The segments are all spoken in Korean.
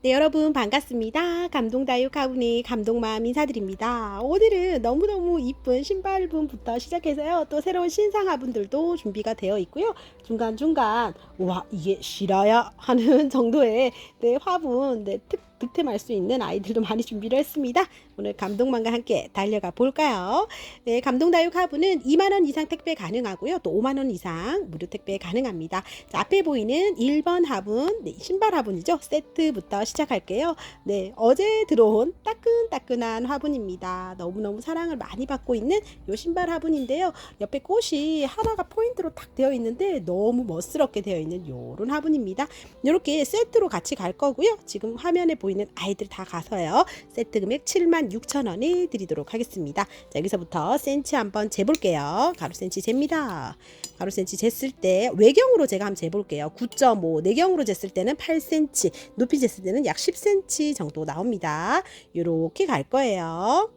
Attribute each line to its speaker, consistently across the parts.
Speaker 1: 네, 여러분 반갑습니다. 감동다육 가훈이 감동맘 인사드립니다. 오늘은 너무너무 이쁜 신발분부터 시작해서요. 또 새로운 신상화분들도 준비가 되어 있고요. 중간중간 와 이게 실화야 하는 정도의 네, 화분 네, 특, 득템할 수 있는 아이들도 많이 준비를 했습니다. 오늘 감동맘과 함께 달려가 볼까요? 네, 감동다육 화분은 2만원 이상 택배 가능하고요. 또 5만원 이상 무료 택배 가능합니다. 자, 앞에 보이는 1번 화분, 네, 신발 화분이죠. 세트부터 시작할게요. 네, 어제 들어온 따끈따끈한 화분입니다. 너무너무 사랑을 많이 받고 있는 요 신발 화분인데요. 옆에 꽃이 하나가 포인트로 딱 되어 있는데 너무 멋스럽게 되어 있는 요런 화분입니다. 이렇게 세트로 같이 갈 거고요. 지금 화면에 보이는 아이들 다 가서요. 세트 금액 7만 6천 원에 드리도록 하겠습니다. 자, 여기서부터 센치 한번 재볼게요. 가로 센치 잽니다. 가로 센치 쟀을 때 외경으로 제가 한번 재볼게요. 9.5 내경으로 쟀을 때는 8cm 높이 쟀을 때는 약 10cm 정도 나옵니다. 이렇게 갈 거예요.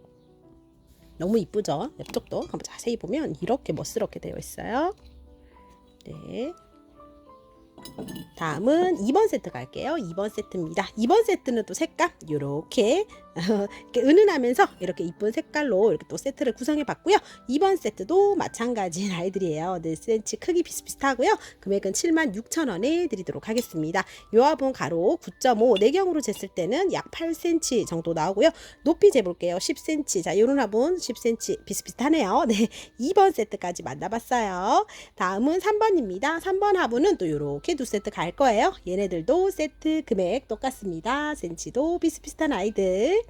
Speaker 1: 너무 이쁘죠? 옆쪽도 한번 자세히 보면 이렇게 멋스럽게 되어 있어요. 네. 다음은 2번 세트 갈게요. 2번 세트입니다. 2번 세트는 또 색감 이렇게 이렇게 은은하면서 이렇게 이쁜 색깔로 이렇게 또 세트를 구성해 봤고요. 2번 세트도 마찬가지인 아이들이에요. 4cm 크기 비슷비슷하고요. 금액은 76,000원에 드리도록 하겠습니다. 요 화분 가로 9.5 내경으로 쟀을 때는 약 8cm 정도 나오고요. 높이 재볼게요. 10cm. 자, 요런 화분 10cm 비슷비슷하네요. 네. 2번 세트까지 만나봤어요. 다음은 3번입니다. 3번 화분은 또 요렇게 두 세트 갈 거예요. 얘네들도 세트 금액 똑같습니다. 센치도 비슷비슷한 아이들.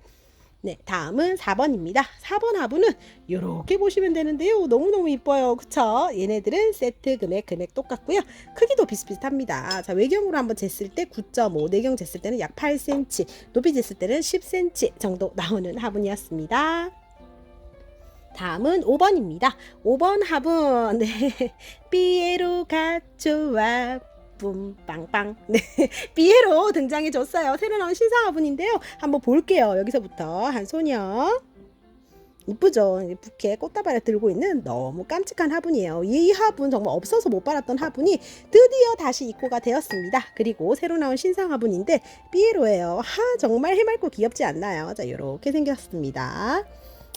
Speaker 1: 네, 다음은 4번입니다. 4번 화분은 이렇게 보시면 되는데요. 너무너무 이뻐요. 그쵸? 얘네들은 세트 금액, 금액 똑같고요. 크기도 비슷비슷합니다. 자, 외경으로 한번 쟀을 때 9.5, 내경 쟀을 때는 약 8cm, 높이 쟀을 때는 10cm 정도 나오는 화분이었습니다. 다음은 5번입니다. 5번 화분. 네. 삐에로가 좋아. 뿜빵빵. 네. 삐에로 등장해 줬어요. 새로 나온 신상 화분인데요. 한번 볼게요. 여기서부터 한 소녀. 이쁘죠? 이 부케 꽃다발에 들고 있는 너무 깜찍한 화분이에요. 이 화분 정말 없어서 못 받았던 화분이 드디어 다시 입고가 되었습니다. 그리고 새로 나온 신상 화분인데 삐에로예요. 하 정말 해맑고 귀엽지 않나요? 자 이렇게 생겼습니다.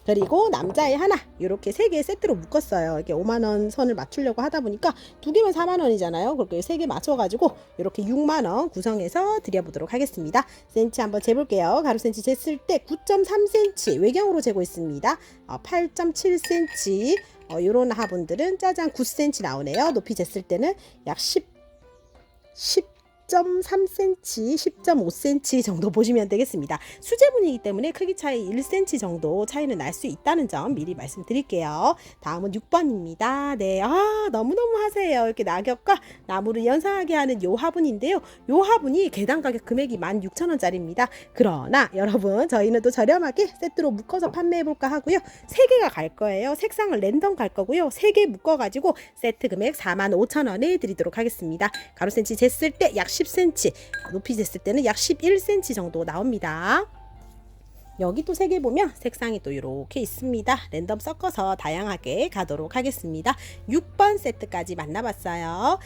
Speaker 1: 그리고 남자애 하나 이렇게 세 개 세트로 묶었어요. 이렇게 5만 원 선을 맞추려고 하다 보니까 두 개면 4만 원이잖아요. 그렇게 세 개 맞춰가지고 이렇게 6만 원 구성해서 드려보도록 하겠습니다. 센치 한번 재볼게요. 가로 센치 쟀을 때 9.3cm 외경으로 재고 있습니다. 어, 8.7cm 어, 이런 화분들은 짜잔 9cm 나오네요. 높이 쟀을 때는 약 10, 10 10.3cm, 10.5cm 정도 보시면 되겠습니다. 수제분이기 때문에 크기 차이 1cm 정도 차이는 날 수 있다는 점 미리 말씀드릴게요. 다음은 6번입니다. 네, 아 너무너무 하세요. 이렇게 낙엽과 나무를 연상하게 하는 요 화분인데요. 요 화분이 개당 가격 금액이 16,000원짜리입니다. 그러나 여러분 저희는 또 저렴하게 세트로 묶어서 판매해볼까 하고요. 3개가 갈 거예요. 색상을 랜덤 갈 거고요. 3개 묶어가지고 세트 금액 45,000원에 드리도록 하겠습니다. 가로 센치 쟀을 때약 10cm, 높이 쟀을 때는 약 11cm 정도 나옵니다. 여기 또 세 개 보면 색상이 또 이렇게 있습니다. 랜덤 섞어서 다양하게 가도록 하겠습니다. 6번 세트까지 만나봤어요.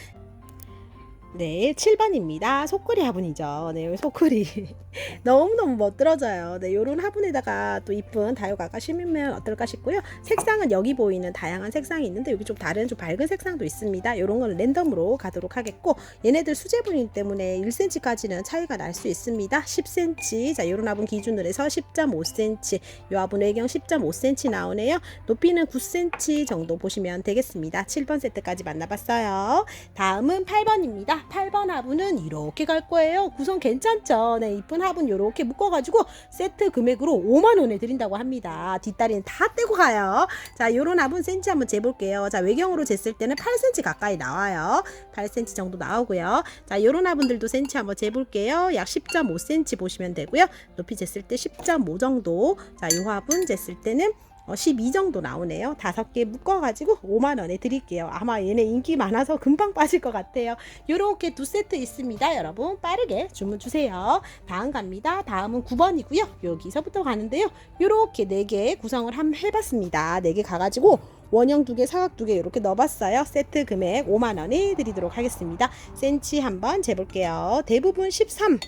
Speaker 1: 네, 7번입니다. 소쿠리 화분이죠. 네, 소쿠리. 너무너무 멋들어져요. 네, 요런 화분에다가 또 이쁜 다육아가 심으면 어떨까 싶고요. 색상은 여기 보이는 다양한 색상이 있는데 여기 좀 다른 좀 밝은 색상도 있습니다. 요런 거는 랜덤으로 가도록 하겠고 얘네들 수제분이기 때문에 1cm까지는 차이가 날 수 있습니다. 10cm. 자, 요런 화분 기준으로 해서 10.5cm. 요 화분 외경 10.5cm 나오네요. 높이는 9cm 정도 보시면 되겠습니다. 7번 세트까지 만나봤어요. 다음은 8번입니다. 8번 화분은 이렇게 갈 거예요. 구성 괜찮죠? 네, 이쁜 화분 이렇게 묶어가지고 세트 금액으로 5만 원에 드린다고 합니다. 뒷다리는 다 떼고 가요. 자, 요런 화분 센치 한번 재볼게요. 자, 외경으로 쟀을 때는 8cm 가까이 나와요. 8cm 정도 나오고요. 자, 요런 화분들도 센치 한번 재볼게요. 약 10.5cm 보시면 되고요. 높이 쟀을 때 10.5 정도. 자, 이 화분 쟀을 때는 어, 12 정도 나오네요. 다섯 개 묶어가지고 5만 원에 드릴게요. 아마 얘네 인기 많아서 금방 빠질 것 같아요. 이렇게 두 세트 있습니다. 여러분 빠르게 주문 주세요. 다음 갑니다. 다음은 9번이고요. 여기서부터 가는데요. 이렇게 네개 구성을 한번 해봤습니다. 네개 가가지고 원형 두 개, 사각 두 개 이렇게 넣어봤어요. 세트 금액 5만 원에 드리도록 하겠습니다. 센치 한번 재볼게요. 대부분 13.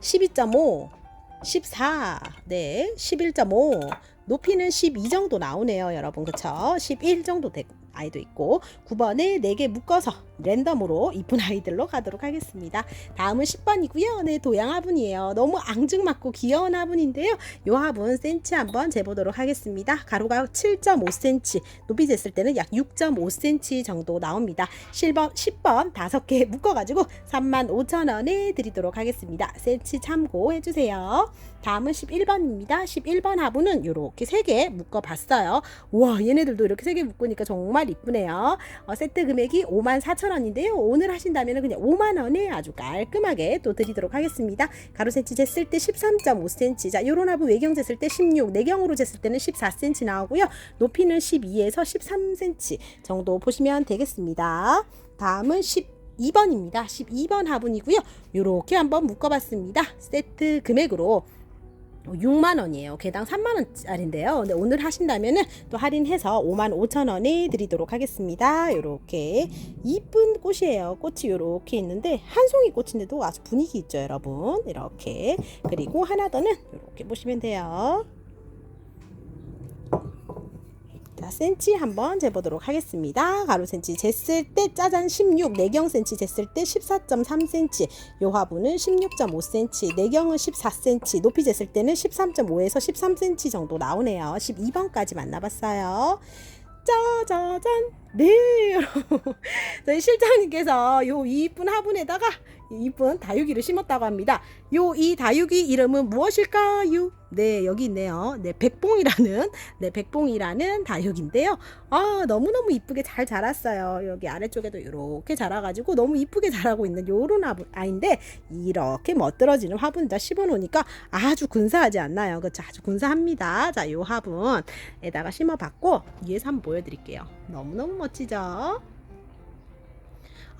Speaker 1: 12.5, 14, 네, 11.5, 높이는 12 정도 나오네요, 여러분. 그쵸? 11 정도 되, 아이도 있고 9번에 4개 묶어서 랜덤으로 이쁜 아이들로 가도록 하겠습니다. 다음은 10번이고요. 네, 도양 화분이에요. 너무 앙증맞고 귀여운 화분인데요. 요 화분 센치 한번 재보도록 하겠습니다. 가로가 7.5cm, 높이 쟀을 때는 약 6.5cm 정도 나옵니다. 10번, 10번 5개 묶어가지고 35,000원에 드리도록 하겠습니다. 센치 참고해 주세요. 다음은 11번입니다. 11번 화분은 이렇게 3개 묶어봤어요. 와 얘네들도 이렇게 3개 묶으니까 정말 이쁘네요. 어, 세트 금액이 54,000원인데요. 오늘 하신다면 그냥 5만원에 아주 깔끔하게 또 드리도록 하겠습니다. 가로 센치 쟀을 때 13.5cm. 자, 요런 화분 외경 쟀을 때 16, 내경으로 쟀을 때는 14cm 나오고요. 높이는 12에서 13cm 정도 보시면 되겠습니다. 다음은 10 2번입니다. 12번 화분이고요. 요렇게 한번 묶어봤습니다. 세트 금액으로 6만 원이에요. 개당 3만 원짜리인데요. 근데 오늘 하신다면은 또 할인해서 5만 5천 원에 드리도록 하겠습니다. 요렇게 이쁜 꽃이에요. 꽃이 요렇게 있는데 한 송이 꽃인데도 아주 분위기 있죠, 여러분. 이렇게 그리고 하나 더는 요렇게 보시면 돼요. 자, 센치 한번 재보도록 하겠습니다. 가로 센치 쟀을 때 짜잔 16, 내경 센치 쟀을 때 14.3cm, 요 화분은 16.5cm, 내경은 14cm, 높이 쟀을 때는 13.5에서 13cm 정도 나오네요. 12번까지 만나봤어요. 짜자잔 네 저희 실장님께서 요 이쁜 화분에다가 이쁜 다육이를 심었다고 합니다. 요 이 다육이 이름은 무엇일까요? 네 여기 있네요. 네 백봉이라는 네 백봉이라는 다육인데요. 아 너무너무 이쁘게 잘 자랐어요. 여기 아래쪽에도 이렇게 자라가지고 너무 이쁘게 자라고 있는 요런 화분 아인데 이렇게 멋들어지는 화분에다 심어놓으니까 아주 근사하지 않나요? 그렇죠? 아주 근사합니다. 자 요 화분에다가 심어봤고 위에서 한번 보여드릴게요. 너무너무 멋지죠?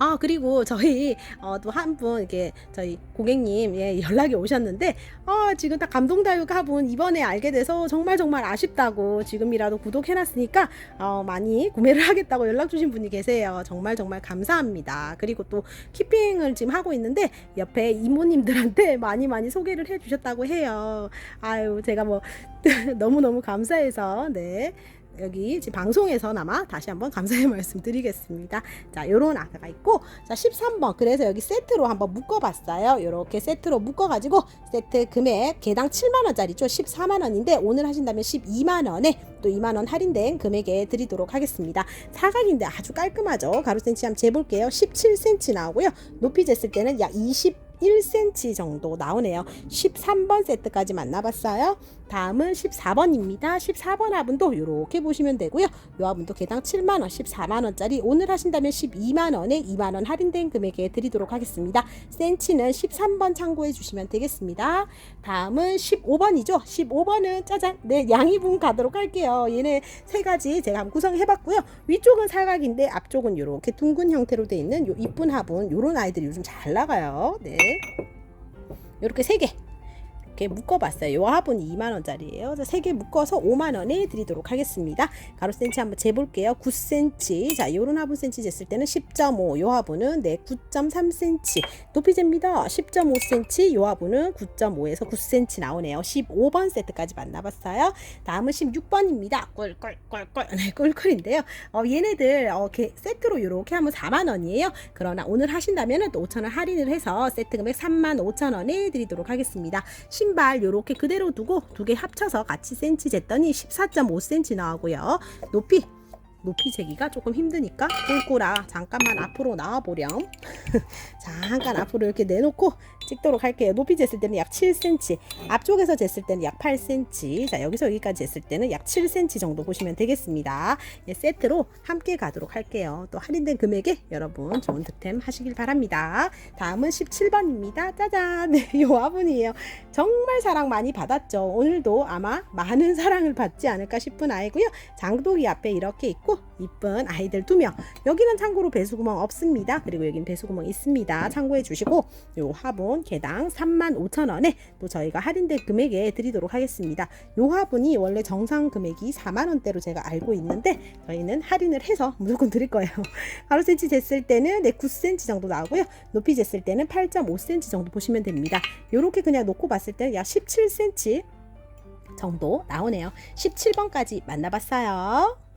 Speaker 1: 아 그리고 저희 어, 또 한 분 이렇게 저희 고객님 예, 연락이 오셨는데 아 지금 딱 감동다육 화분 이번에 알게 돼서 정말 정말 아쉽다고 지금이라도 구독해놨으니까 어, 많이 구매를 하겠다고 연락 주신 분이 계세요. 정말 정말 감사합니다. 그리고 또 키핑을 지금 하고 있는데 옆에 이모님들한테 많이 많이 소개를 해주셨다고 해요. 아유 제가 뭐 너무너무 감사해서 네 여기 지금 방송에서나마 다시 한번 감사의 말씀 드리겠습니다. 자, 요런 아가가 있고, 자, 13번. 그래서 여기 세트로 한번 묶어봤어요. 요렇게 세트로 묶어가지고, 세트 금액, 개당 7만원짜리죠. 14만원인데, 오늘 하신다면 12만원에 또 2만원 할인된 금액에 드리도록 하겠습니다. 사각인데 아주 깔끔하죠. 가로 센치 한번 재볼게요. 17cm 나오고요. 높이 쟀을 때는 약 20, 1cm 정도 나오네요. 13번 세트까지 만나봤어요. 다음은 14번입니다. 14번 화분도 이렇게 보시면 되고요. 이 화분도 개당 7만원, 14만원짜리 오늘 하신다면 12만원에 2만원 할인된 금액에 드리도록 하겠습니다. 센치는 13번 참고해 주시면 되겠습니다. 다음은 15번이죠. 15번은 짜잔, 네, 양이분 가도록 할게요. 얘네 세 가지 제가 한번 구성해봤고요. 위쪽은 사각인데 앞쪽은 이렇게 둥근 형태로 되어 있는 요 이쁜 화분, 요런 아이들이 요즘 잘 나가요. 네. 이렇게 세 개. 이렇게 묶어봤어요. 요 화분이 2만 원짜리예요. 그래서 세 개 묶어서 5만 원에 드리도록 하겠습니다. 가로 센치 한번 재볼게요. 9cm. 자, 요런 화분 센치 쟀을 때는 10.5. 요 화분은 네 9.3cm. 높이 잽니다. 10.5cm. 요 화분은 9.5에서 9cm 나오네요. 15번 세트까지 만나봤어요. 다음은 16번입니다. 꿀꿀꿀꿀. 네, 꿀꿀인데요. 어, 얘네들 어, 세트로 요렇게 하면 4만 원이에요. 그러나 오늘 하신다면 또 5천 원 할인을 해서 세트 금액 3만 5천 원에 드리도록 하겠습니다. 신발 요렇게 그대로 두고 두 개 합쳐서 같이 센치 쟀더니 14.5cm 나오고요. 높이 높이 재기가 조금 힘드니까 꿀꿀아 잠깐만 앞으로 나와보렴 잠깐 앞으로 이렇게 내놓고 찍도록 할게요. 높이 쟀을 때는 약 7cm 앞쪽에서 쟀을 때는 약 8cm 자 여기서 여기까지 쟀을 때는 약 7cm 정도 보시면 되겠습니다. 예, 세트로 함께 가도록 할게요. 또 할인된 금액에 여러분 좋은 득템 하시길 바랍니다. 다음은 17번입니다. 짜잔! 네, 요 화분이에요. 정말 사랑 많이 받았죠. 오늘도 아마 많은 사랑을 받지 않을까 싶은 아이고요. 장독이 앞에 이렇게 있고 이쁜 아이들 두 명. 여기는 참고로 배수구멍 없습니다. 그리고 여기는 배수구멍 있습니다. 참고해 주시고 요 화분 개당 35,000원에 또 저희가 할인된 금액에 드리도록 하겠습니다. 요 화분이 원래 정상 금액이 4만 원대로 제가 알고 있는데 저희는 할인을 해서 무조건 드릴 거예요. 가로 센치 쟀을 때는 네 9cm 정도 나오고요. 높이 쟀을 때는 8.5cm 정도 보시면 됩니다. 요렇게 그냥 놓고 봤을 때는 약 17cm 정도 나오네요. 17번까지 만나봤어요.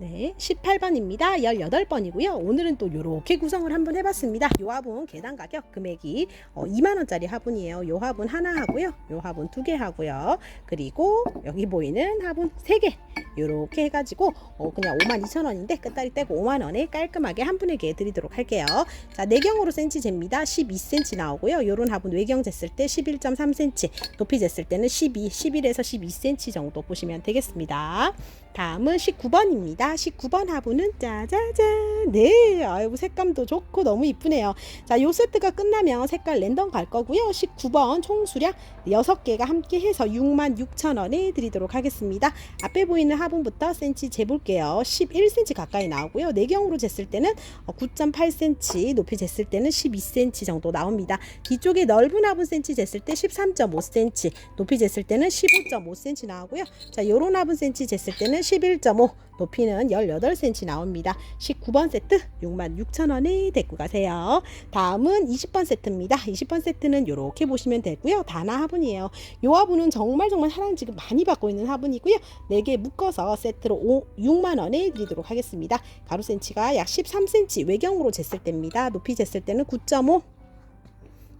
Speaker 1: 네, 18번입니다. 18번이고요. 오늘은 또 이렇게 구성을 한번 해봤습니다. 요 화분 계단 가격 금액이 어, 2만원짜리 화분이에요. 요 화분 하나 하고요. 요 화분 두 개 하고요. 그리고 여기 보이는 화분 세 개. 요렇게 해가지고 어, 그냥 5만 2천 원인데 끝다리 떼고 5만 원에 깔끔하게 한 분에게 드리도록 할게요. 자, 내경으로 센치 잽니다. 12cm 나오고요. 요런 화분 외경 쟀을 때 11.3cm, 높이 쟀을 때는 12, 11에서 12cm 정도 보시면 되겠습니다. 다음은 19번입니다. 19번 화분은 짜자잔. 네, 아이고 색감도 좋고 너무 이쁘네요. 자, 요 세트가 끝나면 색깔 랜덤 갈 거고요. 19번 총 수량 6개가 함께 해서 66,000원에 드리도록 하겠습니다. 앞에 보이는 화분부터 센치 재볼게요. 11cm 가까이 나오고요. 내경으로 쟀을 때는 9.8cm, 높이 쟀을 때는 12cm 정도 나옵니다. 뒤쪽에 넓은 화분 센치 쟀을 때 13.5cm, 높이 쟀을 때는 15.5cm 나오고요. 자, 요런 화분 센치 쟀을 때는 11.5, 높이는 18cm 나옵니다. 19번 세트 66,000원에 데리고 가세요. 다음은 20번 세트입니다. 20번 세트는 이렇게 보시면 되고요. 단화 화분이에요. 요 화분은 정말 정말 사랑 지금 많이 받고 있는 화분이고요. 4개 묶어서 세트로 5, 6만 원에 드리도록 하겠습니다. 가로 센치가 약 13cm 외경으로 쟀을 때입니다. 높이 쟀을 때는 9.5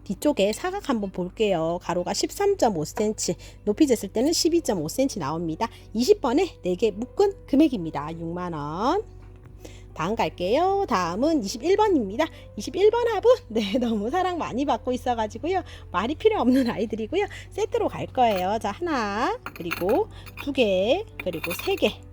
Speaker 1: 뒤쪽에 사각 한번 볼게요. 가로가 13.5cm, 높이 쟀을 때는 12.5cm 나옵니다. 20번에 4개 묶은 금액입니다. 6만원. 다음 갈게요. 다음은 21번입니다. 21번 화분. 네, 너무 사랑 많이 받고 있어가지고요. 말이 필요 없는 아이들이고요. 세트로 갈 거예요. 자, 하나, 그리고 두 개, 그리고 세 개.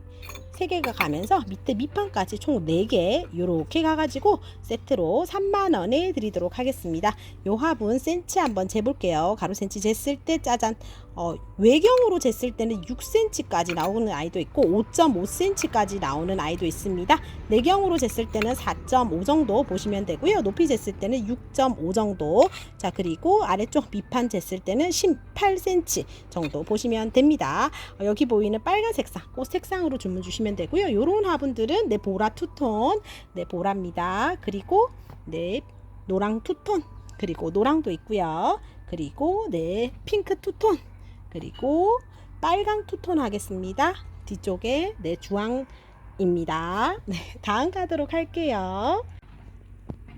Speaker 1: 세 개가 가면서 밑에 밑판까지 총 4개 이렇게 가가지고 세트로 3만 원에 드리도록 하겠습니다. 요 화분 센치 한번 재볼게요. 가로 센치 쟀을 때 짜잔 어, 외경으로 쟀을 때는 6cm까지 나오는 아이도 있고 5.5cm까지 나오는 아이도 있습니다. 내경으로 쟀을 때는 4.5 정도 보시면 되고요. 높이 쟀을 때는 6.5 정도. 자 그리고 아래쪽 밑판 쟀을 때는 18cm 정도 보시면 됩니다. 어, 여기 보이는 빨간 색상, 꽃 색상으로 주문 주시면 되고요. 요런 화분들은 네 보라 투톤, 네 보라입니다. 그리고 네 노랑 투톤, 그리고 노랑도 있고요. 그리고 네 핑크 투톤. 그리고 빨강 투톤 하겠습니다. 뒤쪽에 네 주황입니다. 네, 다음 가도록 할게요.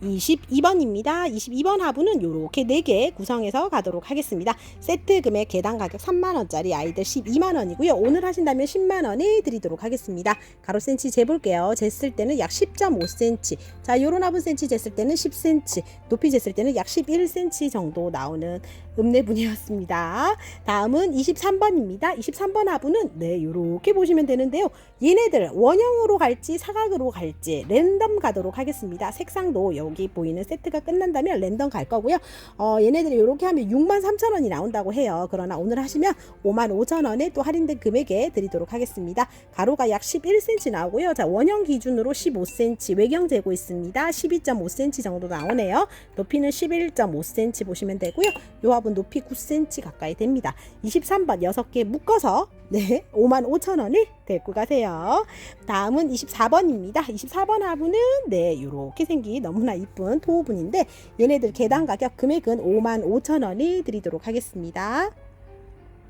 Speaker 1: 22번입니다. 22번 화분은 이렇게 4개 구성해서 가도록 하겠습니다. 세트 금액 개당 가격 3만원짜리 아이들 12만원이고요. 오늘 하신다면 10만원에 드리도록 하겠습니다. 가로 센치 재볼게요. 쟀을 때는 약 10.5cm. 자, 요런 화분 센치 쟀을 때는 10cm. 높이 쟀을 때는 약 11cm 정도 나오는 읍내분이었습니다. 다음은 23번입니다. 23번 화분은 네, 요렇게 보시면 되는데요. 얘네들 원형으로 갈지 사각으로 갈지 랜덤 가도록 하겠습니다. 색상도 여기 보이는 세트가 끝난다면 랜덤 갈 거고요. 어, 얘네들이 이렇게 하면 6만 3천 원이 나온다고 해요. 그러나 오늘 하시면 5만 5천 원에 또 할인된 금액에 드리도록 하겠습니다. 가로가 약 11cm 나오고요. 자 원형 기준으로 15cm 외경 재고 있습니다. 12.5cm 정도 나오네요. 높이는 11.5cm 보시면 되고요. 요 화분 높이 9cm 가까이 됩니다. 23번 6개 묶어서 네 5만 5천 원에 데리고 가세요. 다음은 24번입니다. 24번 화분은 네 이렇게 생긴 너무나 이쁜 토호분인데 얘네들 개당 가격 금액은 5만 5천 원이 드리도록 하겠습니다.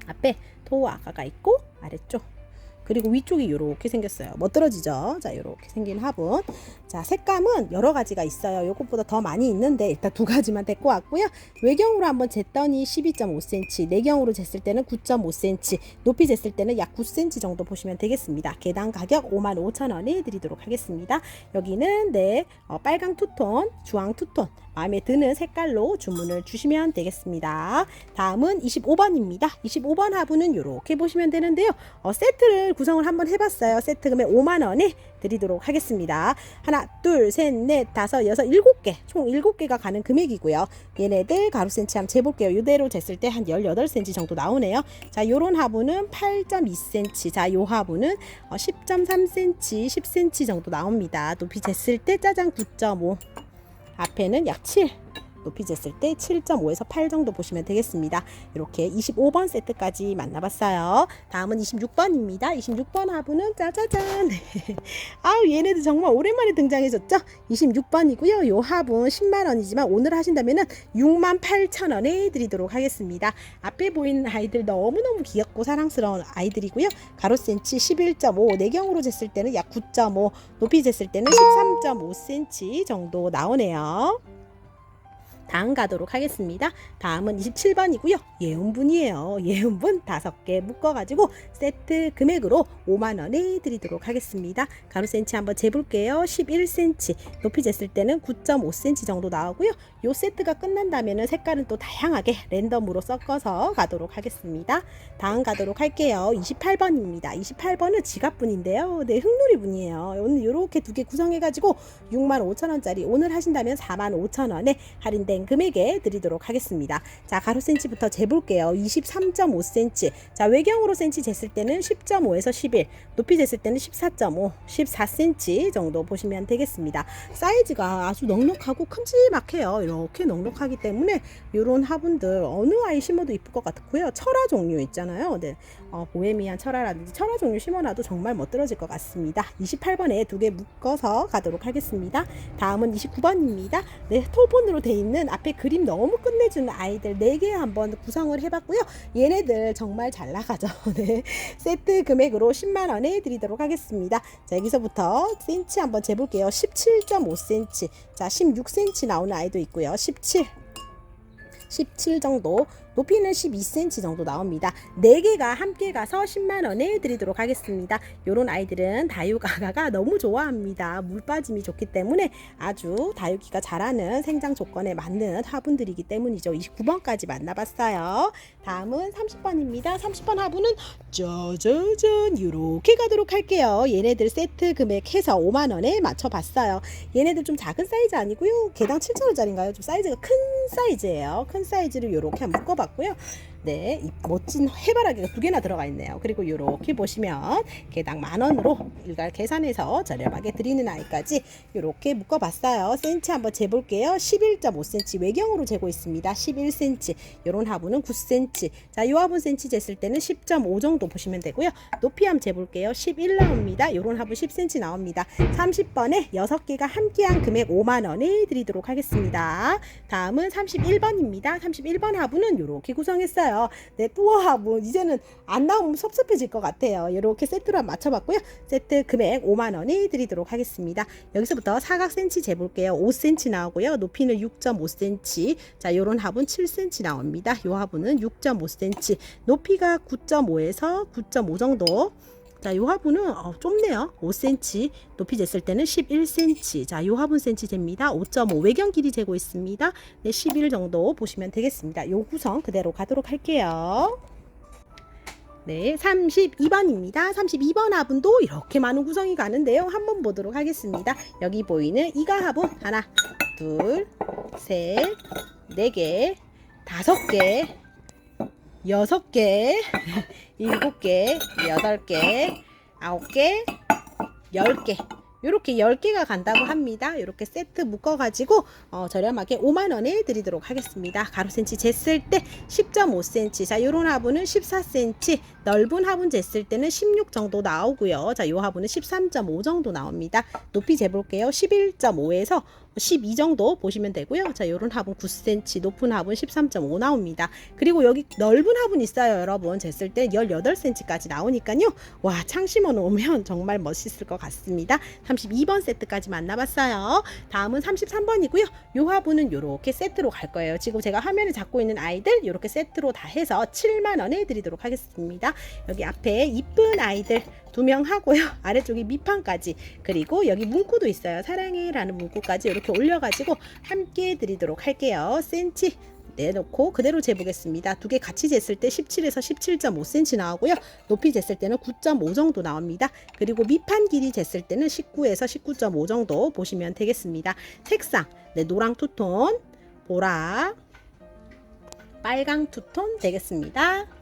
Speaker 1: 앞에 토호 아가가 있고 아래쪽 그리고 위쪽이 이렇게 생겼어요. 멋들어지죠? 자, 이렇게 생긴 화분. 자, 색감은 여러 가지가 있어요. 요것보다 더 많이 있는데 일단 두 가지만 데리고 왔고요. 외경으로 한번 쟀더니 12.5cm, 내경으로 쟀을 때는 9.5cm, 높이 쟀을 때는 약 9cm 정도 보시면 되겠습니다. 개당 가격 55,000원에 드리도록 하겠습니다. 여기는 네, 어, 빨강 투톤, 주황 투톤, 마음에 드는 색깔로 주문을 주시면 되겠습니다. 다음은 25번입니다. 25번 화분은 이렇게 보시면 되는데요. 어, 세트를 구성을 한번 해봤어요. 세트 금액 5만 원에 드리도록 하겠습니다. 하나, 둘, 셋, 넷, 다섯, 여섯, 일곱 개. 총 일곱 개가 가는 금액이고요. 얘네들 가로 센치 한번 재볼게요. 이대로 쟀을 때 한 18cm 정도 나오네요. 자, 요런 화분은 8.2cm. 자, 요 화분은 어, 10.3cm, 10cm 정도 나옵니다. 높이 쟀을 때 짜장 9.5. 앞에는 약 7. 높이 쟀을 때 7.5에서 8 정도 보시면 되겠습니다. 이렇게 25번 세트까지 만나봤어요. 다음은 26번입니다. 26번 화분은 짜자잔. 아우 얘네들 정말 오랜만에 등장해줬죠. 26번이고요. 요 화분 10만 원이지만 오늘 하신다면은 6만 8천 원에 드리도록 하겠습니다. 앞에 보이는 아이들 너무너무 귀엽고 사랑스러운 아이들이고요. 가로 센치 11.5, 내경으로 쟀을 때는 약 9.5, 높이 쟀을 때는 13.5cm 정도 나오네요. 다음 가도록 하겠습니다. 다음은 27번이고요. 예은분이에요. 예은분 5개 묶어가지고 세트 금액으로 5만원에 드리도록 하겠습니다. 가로 센치 한번 재볼게요. 11cm, 높이 쟀을 때는 9.5cm 정도 나오고요. 요 세트가 끝난다면 색깔은 또 다양하게 랜덤으로 섞어서 가도록 하겠습니다. 다음 가도록 할게요. 28번입니다. 28번은 지갑분인데요. 네, 흑놀이분이에요. 오늘 이렇게 두 개 구성해가지고 6만 5천 원짜리 오늘 하신다면 4만 5천 원에 할인된 금액에 드리도록 하겠습니다. 자, 가로 센치부터 재볼게요. 23.5cm. 자, 외경으로 센치 쟀을 때는 10.5에서 11, 높이 쟀을 때는 14.5, 14cm 정도 보시면 되겠습니다. 사이즈가 아주 넉넉하고 큼지막해요. 이렇게 넉넉하기 때문에 이런 화분들 어느 아이 심어도 이쁠 것 같고요. 철화 종류 있잖아요. 네. 어, 보헤미안 철화라든지 철화 종류 심어놔도 정말 멋들어질 것 같습니다. 28번에 두 개 묶어서 가도록 하겠습니다. 다음은 29번입니다. 네, 톨폰으로 돼 있는 앞에 그림 너무 끝내주는 아이들 4개 한번 구성을 해봤고요. 얘네들 정말 잘 나가죠. 네. 세트 금액으로 10만 원에 드리도록 하겠습니다. 자, 여기서부터 센치 한번 재볼게요. 17.5cm. 자, 16cm 나오는 아이도 있고 요. 17. 17 정도 높이는 12cm 정도 나옵니다. 4개가 함께 가서 10만 원에 드리도록 하겠습니다. 요런 아이들은 다육아가가 너무 좋아합니다. 물 빠짐이 좋기 때문에 아주 다육이가 잘하는 생장 조건에 맞는 화분들이기 때문이죠. 29번까지 만나봤어요. 다음은 30번입니다. 30번 화분은 짜자잔 이렇게 가도록 할게요. 얘네들 세트 금액 해서 5만 원에 맞춰봤어요. 얘네들 좀 작은 사이즈 아니고요. 개당 7천 원짜리인가요? 좀 사이즈가 큰 사이즈예요. 큰 사이즈를 이렇게 묶어봤고 요. 네, 이 멋진 해바라기가 두 개나 들어가 있네요. 그리고 이렇게 보시면 개당 만 원으로 일괄 계산해서 저렴하게 드리는 아이까지 이렇게 묶어봤어요. 센치 한번 재볼게요. 11.5cm 외경으로 재고 있습니다. 11cm. 이런 화분은 9cm. 자, 이 화분 센치 쟀을 때는 10.5 정도 보시면 되고요. 높이 한번 재볼게요. 11 나옵니다. 이런 화분 10cm 나옵니다. 30번에 6개가 함께한 금액 5만 원에 드리도록 하겠습니다. 다음은 31번입니다. 31번 화분은 이렇게 구성했어요. 네, 또 화분 이제는 안 나오면 섭섭해질 것 같아요. 이렇게 세트로 맞춰봤고요. 세트 금액 5만 원에 드리도록 하겠습니다. 여기서부터 사각 센치 재볼게요. 5cm 나오고요. 높이는 6.5cm. 자, 요런 화분 7cm 나옵니다. 요 화분은 6.5cm. 높이가 9.5에서 9.5 정도. 자, 요 화분은 어, 좁네요. 5cm. 높이 쟀을 때는 11cm. 자, 요 화분 센치 됩니다. 5.5 외경 길이 재고 있습니다. 네, 11 정도 보시면 되겠습니다. 요 구성 그대로 가도록 할게요. 네, 32번입니다. 32번 화분도 이렇게 많은 구성이 가는데요. 한번 보도록 하겠습니다. 여기 보이는 이가 화분 하나, 둘, 셋, 네 개, 다섯 개, 여섯 개, 일곱 개, 여덟 개, 아홉 개, 열 개. 이렇게 10개가 간다고 합니다. 이렇게 세트 묶어가지고 어, 저렴하게 5만 원에 드리도록 하겠습니다. 가로 센치 쟀을 때 10.5cm. 자, 요런 화분은 14cm. 넓은 화분 쟀을 때는 16 정도 나오고요. 자, 요 화분은 13.5 정도 나옵니다. 높이 재볼게요. 11.5에서 12 정도 보시면 되고요. 자, 요런 화분 9cm, 높은 화분 13.5 나옵니다. 그리고 여기 넓은 화분 있어요, 여러분. 쟀을 때 18cm까지 나오니까요. 와, 창 심어 놓으면 정말 멋있을 것 같습니다. 32번 세트까지 만나봤어요. 다음은 33번이고요. 요 화분은 요렇게 세트로 갈 거예요. 지금 제가 화면에 잡고 있는 아이들 요렇게 세트로 다 해서 7만 원에 드리도록 하겠습니다. 여기 앞에 이쁜 아이들 두 명 하고요. 아래쪽에 밑판까지 그리고 여기 문구도 있어요. 사랑해라는 문구까지 이렇게 올려가지고 함께 드리도록 할게요. 센치 내놓고 그대로 재보겠습니다. 두 개 같이 쟀을 때 17에서 17.5cm 나오고요. 높이 쟀을 때는 9.5 정도 나옵니다. 그리고 밑판 길이 쟀을 때는 19에서 19.5 정도 보시면 되겠습니다. 색상 네, 노랑 투톤, 보라, 빨강 투톤 되겠습니다.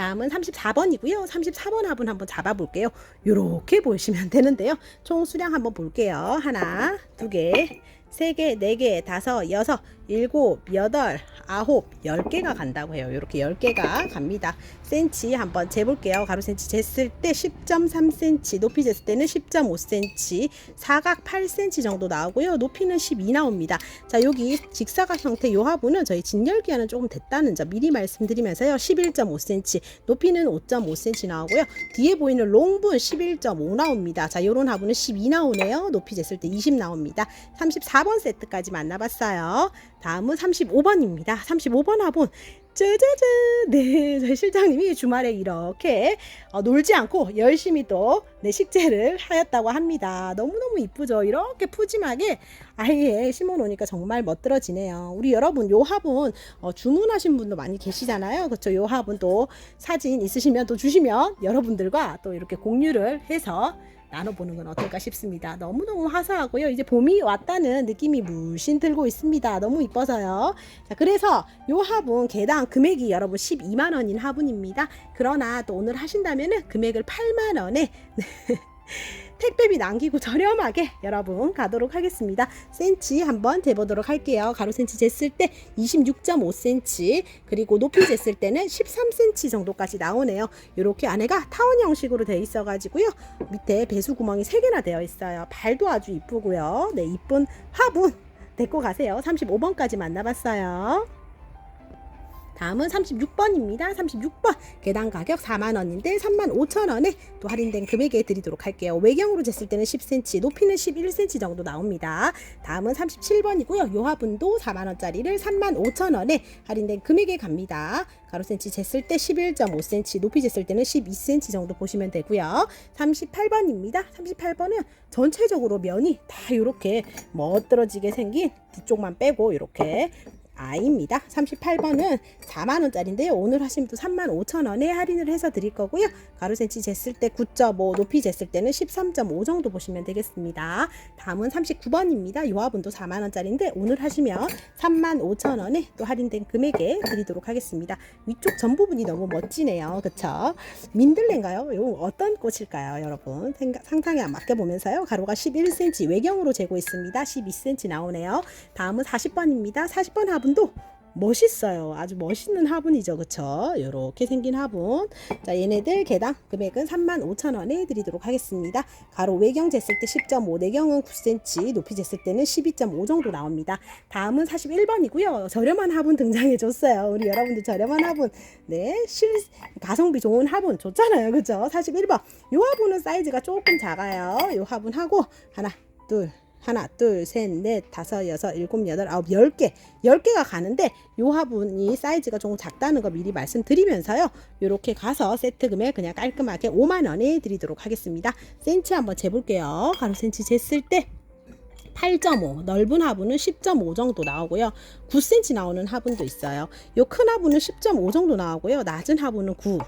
Speaker 1: 다음은 34번이고요. 34번 합은 한번 잡아볼게요. 이렇게 보시면 되는데요. 총 수량 한번 볼게요. 하나, 두 개, 세 개, 네 개, 다섯, 여섯, 일곱, 여덟, 아홉, 열 개가 간다고 해요. 이렇게 열 개가 갑니다. 센치 한번 재볼게요. 가로 센치 쟀을 때 10.3cm, 높이 쟀을 때는 10.5cm, 사각 8cm 정도 나오고요. 높이는 12 나옵니다. 자, 여기 직사각 형태 요 화분은 저희 진열기한은 조금 됐다는 점 미리 말씀드리면서요. 11.5cm, 높이는 5.5cm 나오고요. 뒤에 보이는 롱분 11.5 나옵니다. 자, 요런 화분은 12 나오네요. 높이 쟀을 때 20 나옵니다. 34번 세트까지 만나봤어요. 다음은 35번입니다. 35번 화분. 짜자잔! 네, 저희 실장님이 주말에 이렇게 어, 놀지 않고 열심히 또 네, 식재를 하였다고 합니다. 너무너무 이쁘죠? 이렇게 푸짐하게 아예 심어 놓으니까 정말 멋들어지네요. 우리 여러분, 요 화분 어, 주문하신 분도 많이 계시잖아요. 그렇죠? 요 화분 또 사진 있으시면 또 주시면 여러분들과 또 이렇게 공유를 해서 나눠보는 건 어떨까 싶습니다. 너무너무 화사하고요. 이제 봄이 왔다는 느낌이 물씬 들고 있습니다. 너무 이뻐서요. 자, 그래서 요 화분 개당 금액이 여러분 12만 원인 화분입니다. 그러나 또 오늘 하신다면은 금액을 8만 원에 택배비 남기고 저렴하게 여러분 가도록 하겠습니다. 센치 한번 재보도록 할게요. 가로 센치 쟀을 때 26.5cm 그리고 높이 쟀을 때는 13cm 정도까지 나오네요. 이렇게 안에가 타원 형식으로 되어 있어가지고요. 밑에 배수 구멍이 3개나 되어 있어요. 발도 아주 이쁘고요. 네, 이쁜 화분 데리고 가세요. 35번까지 만나봤어요. 다음은 36번입니다. 36번 개당 가격 4만 원인데 3만 5천 원에 또 할인된 금액에 드리도록 할게요. 외경으로 쟀을 때는 10cm, 높이는 11cm 정도 나옵니다. 다음은 37번이고요. 요 화분도 4만 원짜리를 3만 5천 원에 할인된 금액에 갑니다. 가로 센치 쟀을 때 11.5cm, 높이 쟀을 때는 12cm 정도 보시면 되고요. 38번입니다. 38번은 전체적으로 면이 다 이렇게 멋들어지게 생긴 뒤쪽만 빼고 이렇게 아입니다. 38번은 4만원짜리인데요. 오늘 하시면 또 3만 5천원에 할인을 해서 드릴 거고요. 가로 센치 쟀을 때 9.5, 높이 쟀을 때는 13.5 정도 보시면 되겠습니다. 다음은 39번입니다. 이 화분도 4만원짜리인데 오늘 하시면 3만 5천원에 또 할인된 금액에 드리도록 하겠습니다. 위쪽 전 부분이 너무 멋지네요. 그쵸? 민들레인가요? 요 어떤 꽃일까요? 여러분 생각, 상상에 맡겨보면서요. 가로가 11cm 외경으로 재고 있습니다. 12cm 나오네요. 다음은 40번입니다. 40번 화분 도 멋있어요. 아주 멋있는 화분이죠. 그쵸? 요렇게 생긴 화분. 자, 얘네들 개당 금액은 35,000원에 드리도록 하겠습니다. 가로 외경 쟀을 때 10.5, 내경은 9cm, 높이 쟀을 때는 12.5 정도 나옵니다. 다음은 41번이고요. 저렴한 화분 등장해 줬어요. 우리 여러분들 저렴한 화분. 네, 실 가성비 좋은 화분 좋잖아요. 그죠? 41번. 요 화분은 사이즈가 조금 작아요. 요 화분하고 하나, 둘, 하나, 둘, 셋, 넷, 다섯, 여섯, 일곱, 여덟, 아홉, 열 개. 열 개가 가는데 요 화분이 사이즈가 조금 작다는 거 미리 말씀드리면서요. 요렇게 가서 세트 금액 그냥 깔끔하게 5만 원에 드리도록 하겠습니다. 센치 한번 재볼게요. 가로 센치 쟀을 때 8.5 넓은 화분은 10.5 정도 나오고요. 9cm 나오는 화분도 있어요. 요 큰 화분은 10.5 정도 나오고요. 낮은 화분은 9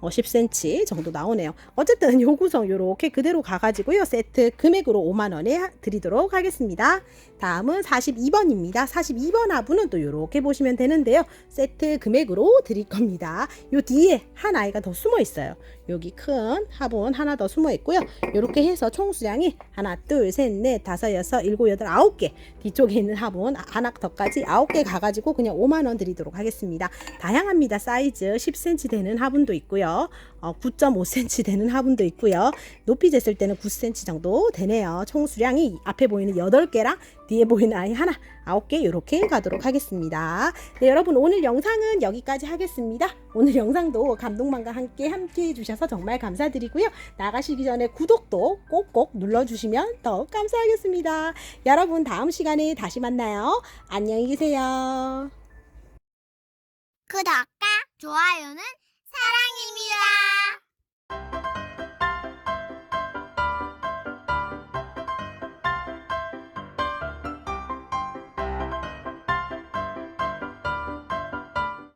Speaker 1: 어, 10cm 정도 나오네요. 어쨌든 요 구성 요렇게 그대로 가가지고요. 세트 금액으로 5만원에 드리도록 하겠습니다. 다음은 42번입니다. 42번 화분은 또 요렇게 보시면 되는데요. 세트 금액으로 드릴 겁니다. 요 뒤에 한 아이가 더 숨어 있어요. 여기 큰 화분 하나 더 숨어 있고요. 요렇게 해서 총 수량이 하나, 둘, 셋, 넷, 다섯, 여섯, 일곱, 여덟, 아홉 개 뒤쪽에 있는 화분 하나 더까지 아홉 개 가가지고 그냥 5만 원 드리도록 하겠습니다. 다양합니다. 사이즈 10cm 되는 화분도 있고요. 어, 9.5cm 되는 화분도 있고요. 높이 쟀을 때는 9cm 정도 되네요. 총 수량이 앞에 보이는 8개랑 뒤에 보이는 아이 하나, 9개 이렇게 가도록 하겠습니다. 네, 여러분 오늘 영상은 여기까지 하겠습니다. 오늘 영상도 감동만과 함께 함께 해주셔서 정말 감사드리고요. 나가시기 전에 구독도 꼭꼭 눌러주시면 더욱 감사하겠습니다. 여러분 다음 시간에 다시 만나요. 안녕히 계세요.
Speaker 2: 구독과 좋아요는 사랑입니다.